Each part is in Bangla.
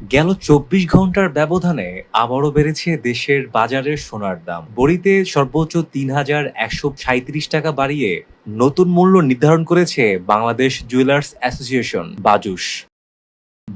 গেল চব্বিশ ঘণ্টার ব্যবধানে আবারও বেড়েছে দেশের বাজারের সোনার দাম। বড়িতে সর্বোচ্চ তিন হাজার একশো সাঁত্রিশ টাকা বাড়িয়ে নতুন মূল্য নির্ধারণ করেছে Bangladesh jewellers association BAJUS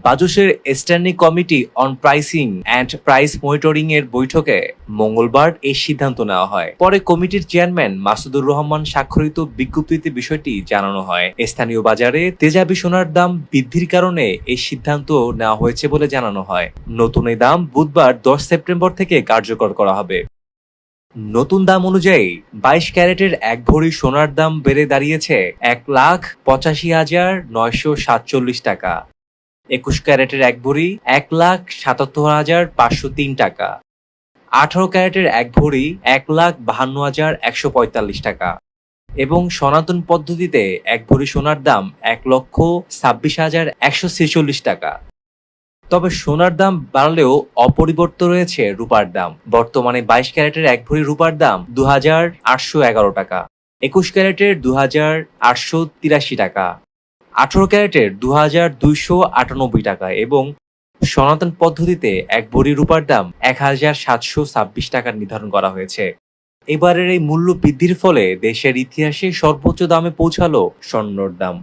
বাজুসের standing committee on pricing and price monitoring এর বৈঠকে মঙ্গলবার এই সিদ্ধান্ত নেওয়া হয়। পরে কমিটির চেয়ারম্যান মাসুদুর রহমান স্বাক্ষরিত বিজ্ঞপ্তিতে বিষয়টি জানানো হয়। স্থানীয় বাজারে তেজাবি সোনার দাম বৃদ্ধির কারণে এই সিদ্ধান্ত নেওয়া হয়েছে বলে জানানো হয়। নতুন এই দাম বুধবার দশ সেপ্টেম্বর থেকে কার্যকর করা হবে। নতুন দাম অনুযায়ী বাইশ ক্যারেটের এক ভরি সোনার দাম বেড়ে দাঁড়িয়েছে এক লাখ পঁচাশি হাজার নয়শো সাতচল্লিশ টাকা। একুশ ক্যারেটের এক ভরি, এক লাখ সাতাত্তর হাজার পাঁচশো তিন টাকা। আঠারো ক্যারেটের এক ভরি, এক লাখ বাহান্ন হাজার একশো পঁয়তাল্লিশ টাকা। এবং সনাতন পদ্ধতিতে এক ভরি সোনার দাম এক লক্ষ ছাব্বিশ হাজার একশো ছেচল্লিশ টাকা। তবে সোনার দাম বাড়লেও অপরিবর্তিত রয়েছে রূপার দাম। বর্তমানে বাইশ ক্যারেটের এক ভরি রূপার দাম দু হাজার আটশো এগারো টাকা। একুশ ক্যারেটের দু হাজার আটশো তিরাশি টাকা। আঠারো ক্যারেটের দু হাজার দুইশো আটানব্বই টাকা এবং সনাতন পদ্ধতিতে এক বডি রূপার দাম এক হাজার সাতশো ছাব্বিশ টাকা নির্ধারণ করা হয়েছে। এবারের এই মূল্য বৃদ্ধির ফলে দেশের ইতিহাসে সর্বোচ্চ দামে পৌঁছালো স্বর্ণর দাম।